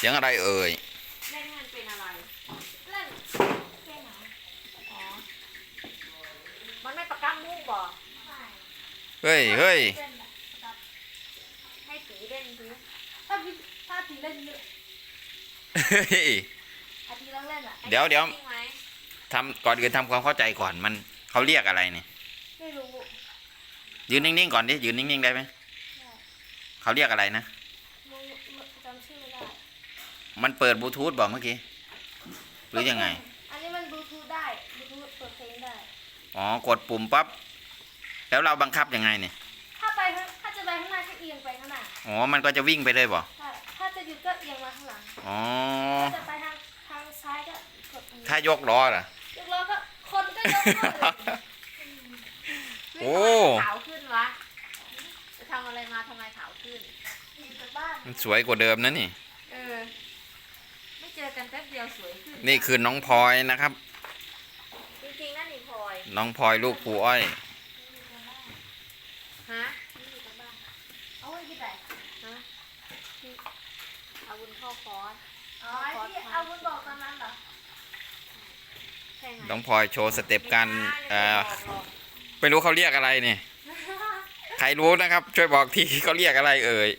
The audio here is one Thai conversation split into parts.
เสียงอะไรเอ่ยเล่นให้มันเป็นอะไรเล่นแค่ไหนอ๋อมันไม่ประกำมุกบ่ไม่เฮ้ยเฮ้ยเล่นแบบครับให้ตีเล่นสิถ้าพี่ถ้าทีเล่นเยอะเฮ้ยอาทีต้องเล่นอะเดี๋ยวเดี๋ยวจริงไหมทำก่อนอื่นทำความเข้าใจก่อนมันเขาเรียกอะไรเนี่ยไม่รู้ยืนนิ่งๆก่อนดิยืนนิ่งๆได้ไหมเขาเรียกอะไรนะ มึงมึงจำชื่อไม่ได้ มันเปิดบลูทูธบอกเมื่อกี้ หรือยังไง อันนี้มันบลูทูธได้บลูทูธเปิดเพลงได้ อ๋อ กดปุ่มปั๊บ แล้วเราบังคับยังไงเนี่ย ถ้าไปข้างถ้าจะไปข้างหน้าก็เอียงไปข้างหน้าอ๋อ มันก็จะวิ่งไปเลยบ่ใช่ถ้าจะหยุดก็เอียงมาข้างหลัง อ๋อ ถ้าจะไปทางทางซ้ายก็กดตรงนี้ถ้ายกล้อล่ะ ยกล้อก็คนก็ยกหมดเลยโอ้ขาวขึ้นวะจะทำอะไรมาทำไมขาวขึ้นอยู่กับบ้านมันสวยกว่าเดิมนะนี่ เออ ไม่เจอกันแป๊บเดียวสวยขึ้ นนี่คือน้องพลอยนะครับ จริงๆนั่นนี่พลอยน้องพลอยลูกปูอ้อยอยู่กับบ้านฮะอยู่กับบ้านเอาไว้ที่ไหนฮะที่เอาวุนเข้าคอร์สอ๋อที่เอาวุ้นบอกตอนนั้นเหรอใช่ไงน้องพลอยโชว์สเต็ปการไม่เอ่อได้บอกหรอกไม่รู้เขาเรียกอะไรเนี่ยใครรู้นะครับ ช่วยบอกทีเขาเรียกอะไรเอ่ย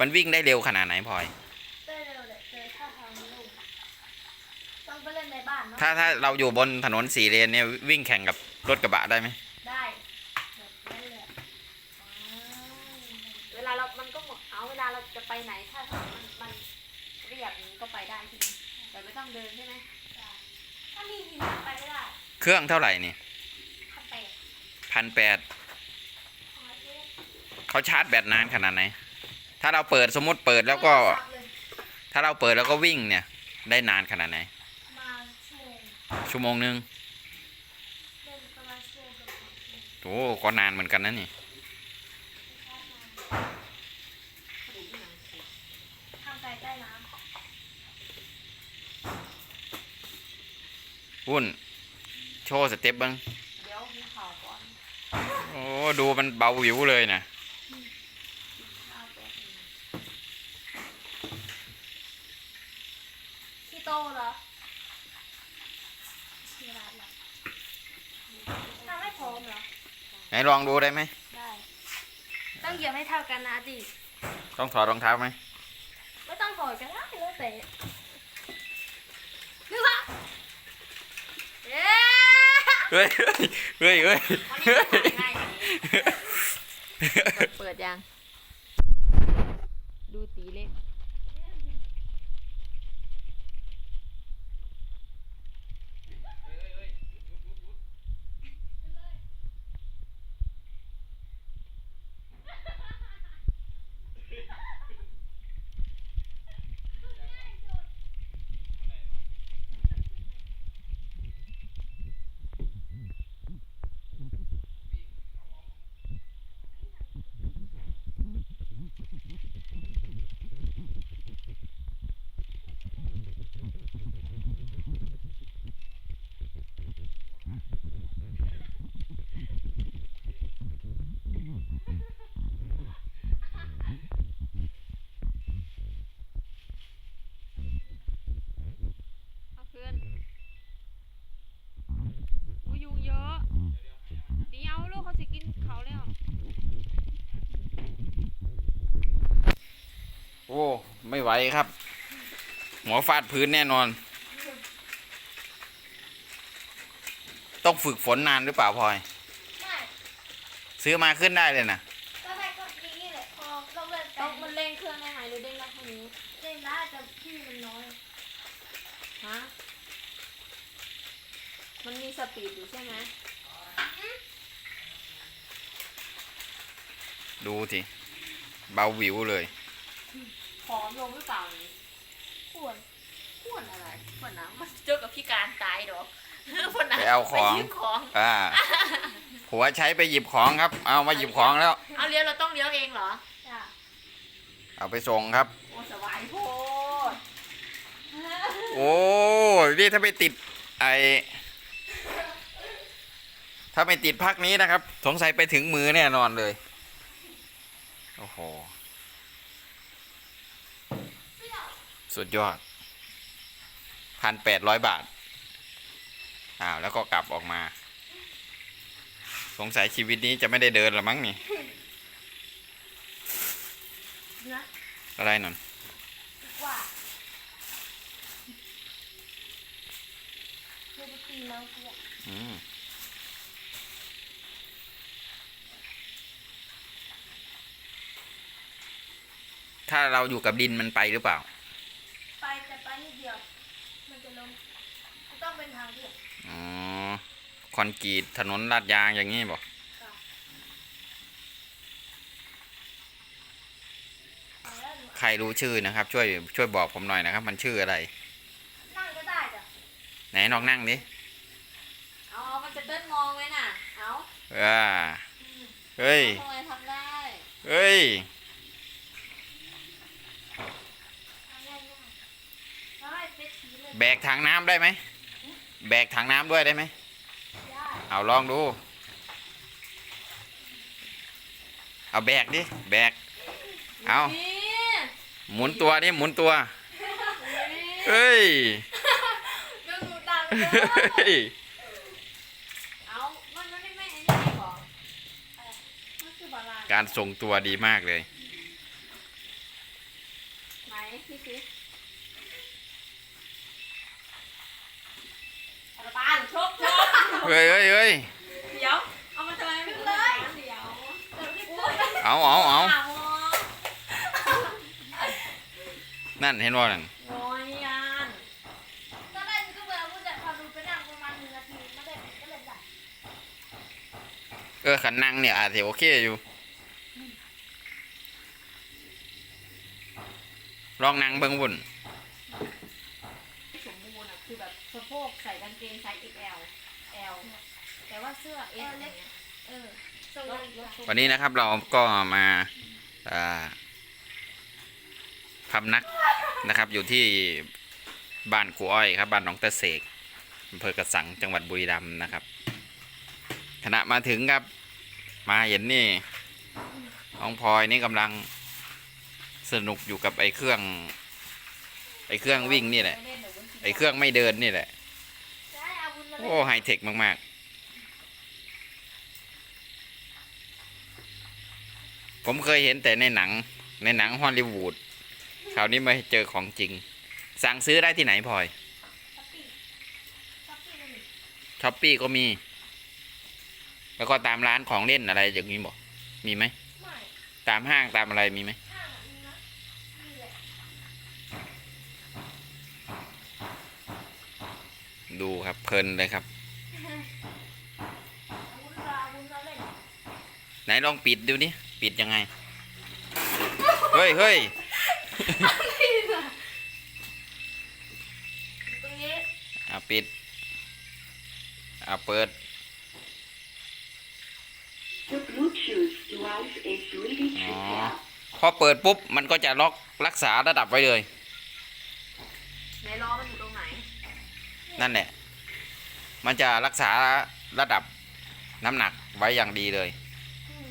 มันวิ่งได้เร็วขนาดไหนพลอย ถ้าถ้าเราอยู่บนถนนสี่เลนเนี่ยวิ่งแข่งกับรถกระบะได้ไหมได้แบบนั้นเลยอะว้าวเวลาเรา มันก็หมดเอาเวลาเราจะไปไหน ถ้าถนนมันมันเรียบอย่างนี้ก็ไปได้ใช่ไหมแต่ไม่ต้องเดินใช่ไหมถ้ามีหินไปไม่ได้เครื่องเท่าไหร่นี่ขับไปพันแปดของไอ้เจ๊เขาชาร์จแบตนานขนาดไหน ถ้าเราเปิดสมมติเปิดแล้วก็ขับเลยถ้าเราเปิดแล้วก็วิ่งเนี่ย ได้นานขนาดไหนประมาณ ชั่วโมงชั่วโมงหนึงเล่นประมาณชั่วโมงกับสองชั่วโมงโอ้ก็นานเหมือนกันนะนี่ทำใจใต้น้วุ่น โชว์สเต็ปบ้างเดี๋ยวมีข่าวก่อนโอ้ดูมันเบาหวิวเลยนะข้าวแป๊บนึงำที่โตเหรอที่ร้านเหรอทำให้พร้อมเหรอ ไหน ลองดูได้ไหมได้ ต้องเหยียบให้เท่ากันนะดิต้องถอดรองเท้าไหมไม่ต้องถอดกันได้แล้วแต่นึกว่าเอ๊ะเฮ้ยเฮ้ยเฮ้ยวันเฮ้นี้ยถ่ายง่ายอย่างนี้เปิดยัง ดูตีเลข เอาคืนอุ้ยยุงเยอะ เดี๋ยวลูกเขาจะกินเขาแล้ว โอ้ ไม่ไหวครับ หัวฟาดพื้นแน่นอน ต้องฝึกฝนนานหรือเปล่าพลอยไม่ซื้อมาขึ้นได้เลยนะก็ได้ก็ดีนี่แหละพอเราเล่นไปต้องมันเร่งเครื่องได้ไหมหรือเร่งได้แค่นี้เล่นได้แต่พี่มันน้อยฮะมันมีสปีดอยู่ใช่ไหม ดูสิเบาหวิวเลยผอมลงหรือเปล่านี่ปวดอ้วนอะไรอ้วนนะมันเจอกับพี่การตายดอกอ้วนนะไปเอาของไปยืมของอ่าหัวใช้ไปหยิบของครับ เอามาหยิบของแล้ว เอาเลี้ยวเราต้องเลี้ยวเองเหรอจ้ะเอาไปส่งครับ โอ้สบายโพดโอ้นี่ถ้าไม่ติด ไอถ้าไม่ติดพักนี้นะครับ สงสัยไปถึงมือแน่นอนเลย โอ้โห สุดยอดพันแปดร้อยบาท อ้าว แล้วก็กลับออกมา สงสัยชีวิตนี้จะไม่ได้เดินละมั้งนี่นะอะไรนั่นว่าเมื่อกี้น้องกูอะอืม ถ้าเราอยู่กับดินมันไปหรือเปล่า ไปแต่ไปนิดเดียว มันจะลงมันต้องเป็นทางเรียบอ๋อ คอนกรีตถนนลาดยางอย่างนี้บอกเอาแล้วหนูใครรู้ชื่อนะครับ ช่วยช่วยบอกผมหน่อยนะครับ มันชื่ออะไร นั่งก็ได้จ้ะ ไหนลองนั่งดิ เอาเอามันจะเต้นมองไว้น่ะ เอาอ่าเฮ้ยทำไมทำได้ เฮ้ย ทำง่ายๆเอาให้เป็นสีเลย แบกถังน้ำได้ไหม แบกถังน้ำด้วยได้ไหมได้เอาลองดู เอาแบกดิ แบก เอานี่หมุนตัวดิหมุนตัวนี่เฮ้ยเรื่องหนูดังเลยเฮ้ยเอา มันไม่ได้ไม่ไอ้นี่หรอมันคือบาลานซ์การทรงตัวดีมากเลย ไหนพี่สิเอาละปานชกชก เฮ้ยเฮ้ยเฮ้ยเดี๋ยว เอามาทำไมไม่เลย เดี๋ยวเดี๋ยวพี่พูดเอาเอาเอาเอานั่นเห็นว่านั่นโอ้ยยันตอนแรกหนูก็เบื่อพูดแต่พอดูไปนั่งประมาณหนึ่งนาทีไม่ได้ก็เลยได้เออขันนั่งเนี่ยอาจจะโอเคอยู่ ลองนั่งเบิ้งบุ่นสมบูรณ์อะคือแบบสะโพกใส่กางเกงไซส์ XL L แต่ว่าเสื้อ S อย่างเงี้ยเออส่งรเลถยรถวันนี้นะครับเราก็มาอ่าพำนักนะครับ อยู่ที่บ้านครูอ้อยครับบ้านหนองตะเสกอำเภอกระสังจังหวัดบุรีรัมย์นะครับ ขณะมาถึงครับ มาเห็นนี่น้องพลอยนี่กำลังสนุกอยู่กับไอ้เครื่อง ไอ้เครื่องวิ่งนี่แหละ ไอ้เครื่องไม่เดินนี่แหละ โอ้ยไฮเทคมาก ๆ ผมเคยเห็นแต่ในหนัง ในหนังฮอลลีวูดคราวนี้มาเจอของจริง สั่งซื้อได้ที่ไหนพลอยช้อปปี้ช้อปปี้มันมีช้อปปี้ก็มี แล้วก็ตามร้านของเล่นอะไรอย่างนี้บอกมีไหมไม่ตามห้างตามอะไรมีไหมห้างมีนะมีแหละ ดูครับเพลินเลยครับเอาบุญมาเอาบุญมาเล่นไหนลองปิดดูนี่ปิดยังไง เฮ้ยเฮ้ยตรงนี้อะปิดอะเปิด The Bluetooth device is ready to อ๋อ pair. พอเปิดปุ๊บ มันก็จะล็อกรักษาระดับไว้เลยในล้อมันอยู่ตรงไหน นั่นแหละ มันจะรักษาระดับน้ำหนักไว้อย่างดีเลยอืม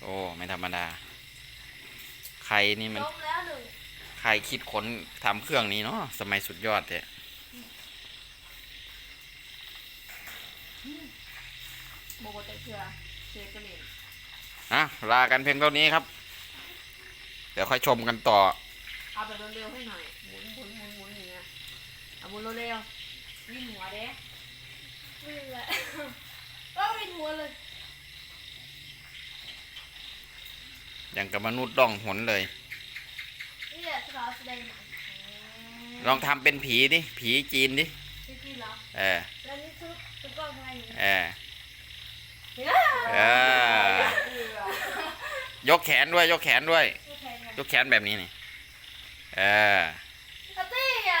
โอ้ ไม่ธรรมดา ใครนี่มันล้มแล้วหนึ่งใครคิดค้นทำเครื่องนี้เนาะ สมัยสุดยอดเลยโบโบเตเชือเชฟก็เลยอะลากันเพียงเท่านี้ครับ เดี๋ยวค่อยชมกันต่อ เอาแบบเร็วๆให้หน่อย เอาหมุนเร็วๆวิ่งหัวเด้วิ่งแหละก็วิ่งหัวเลย อย่างกับมนุษย์ล่องหนเลย นี่แหละสาวแสดงหนังลองทำเป็นผีดิ ผีจีนดิ พี่พี่เหรอเออ แล้วนี่ซุปซุปกล้องไทยอยู่เออ เฮ้ยเออ ยกแขนด้วย ยกแขนด้วยไม่แพงไงยกแขนแบบนี้นี่ เอออาตี้อะ